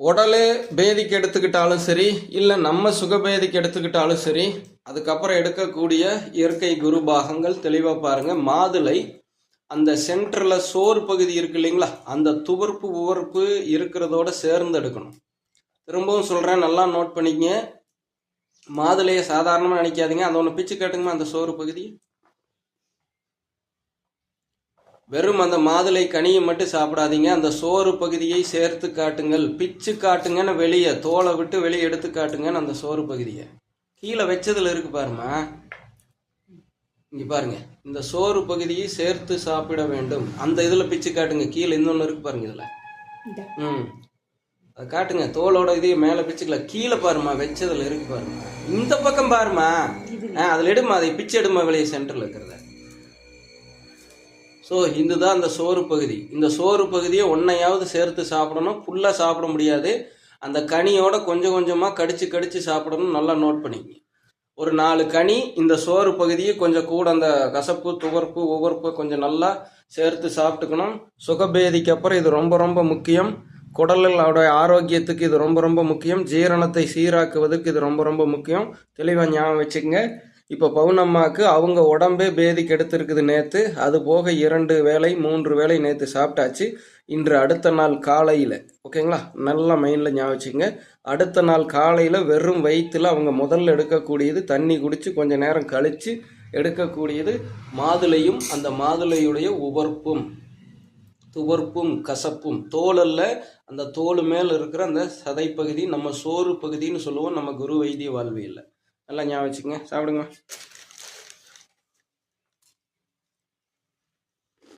உடலே பேதிக்கு எடுத்துக்கிட்டாலும் சரி இல்லை நம்ம சுகபேதிக்கு எடுத்துக்கிட்டாலும் சரி அதுக்கப்புறம் எடுக்கக்கூடிய இயற்கை குரு பாகங்கள் தெளிவாக பாருங்கள் மாதுளை அந்த சென்டரில் சோறு பகுதி இருக்கு இல்லைங்களா அந்த துவர்ப்பு உவர்ப்பு இருக்கிறதோட சேர்ந்து எடுக்கணும். திரும்பவும் சொல்கிறேன் நல்லா நோட் பண்ணிக்கங்க. மாதுளையை சாதாரணமாக நினைக்காதீங்க அந்த ஒன்று பிச்சு கேட்டுங்கம்மா அந்த சோறு பகுதி. வெறும் அந்த மாதுளை கனியை மட்டும் சாப்பிடாதீங்க. அந்த சோறு பகுதியை சேர்த்து காட்டுங்கள். பிச்சு காட்டுங்கன்னு வெளியே தோலை விட்டு வெளியே எடுத்து காட்டுங்கன்னு அந்த சோறு பகுதியை. கீழே வச்சதுல இருக்கு பாருமா இங்க பாருங்க. இந்த சோறு பகுதியை சேர்த்து சாப்பிட வேண்டும். அந்த இதுல பிச்சு காட்டுங்க. கீழே இன்னொன்னு இருக்கு பாருங்க இதுல. ம். அதை காட்டுங்க. தோலோட இதையும் மேலே பிச்சுக்கலாம் கீழே பாருமா வச்சதுல இருக்கு பாருமா இந்த பக்கம் பாருமா ஆ அதில் எடுமா அதை பிச்சு எடுமா வெளியே சென்டரில் இருக்கிறத. ஸோ இதுதான் அந்த சோறு பகுதி. இந்த சோறு பகுதியை ஒன்றையாவது சேர்த்து சாப்பிடணும். ஃபுல்லாக சாப்பிட முடியாது. அந்த கனியோட கொஞ்சம் கொஞ்சமாக கடிச்சு கடிச்சு சாப்பிடணும். நல்லா நோட் பண்ணிக்கங்க. ஒரு நாலு கனி இந்த சோறு பகுதியை கொஞ்சம் கூட அந்த கசப்பு துவர்ப்பு உவர்ப்பு கொஞ்சம் நல்லா சேர்த்து சாப்பிட்டுக்கணும். சுகபேதிக்கு அப்புறம் இது ரொம்ப ரொம்ப முக்கியம். குடலோட ஆரோக்கியத்துக்கு இது ரொம்ப ரொம்ப முக்கியம். ஜீரணத்தை சீராக்குவதற்கு இது ரொம்ப ரொம்ப முக்கியம். தெளிவாக ஞாபகம் வச்சுக்கங்க. இப்போ பவுனம்மாவுக்கு அவங்க உடம்பே பேதி கெடுத்திருக்குது நேற்று அது போக இரண்டு வேளை மூன்று வேலை நேற்று சாப்பிட்டாச்சு. இன்று அடுத்த நாள் காலையில் ஓகேங்களா? நல்லா மைண்டில் ஞாபகம் அடுத்த நாள் காலையில் வெறும் வயிற்றுல அவங்க முதல்ல எடுக்கக்கூடியது தண்ணி குடித்து கொஞ்சம் நேரம் கழித்து எடுக்கக்கூடியது மாதுளையும் அந்த மாதுளையுடைய உவர்ப்பும் துவர்ப்பும் கசப்பும். தோலல்ல அந்த தோல் மேல் இருக்கிற அந்த சதை பகுதி நம்ம சோறு பகுதின்னு சொல்லுவோம் நம்ம குரு வைத்திய வாழ்வியில் நல்லா ஞாபகம் வச்சுக்கோங்க. சாப்பிடுங்க.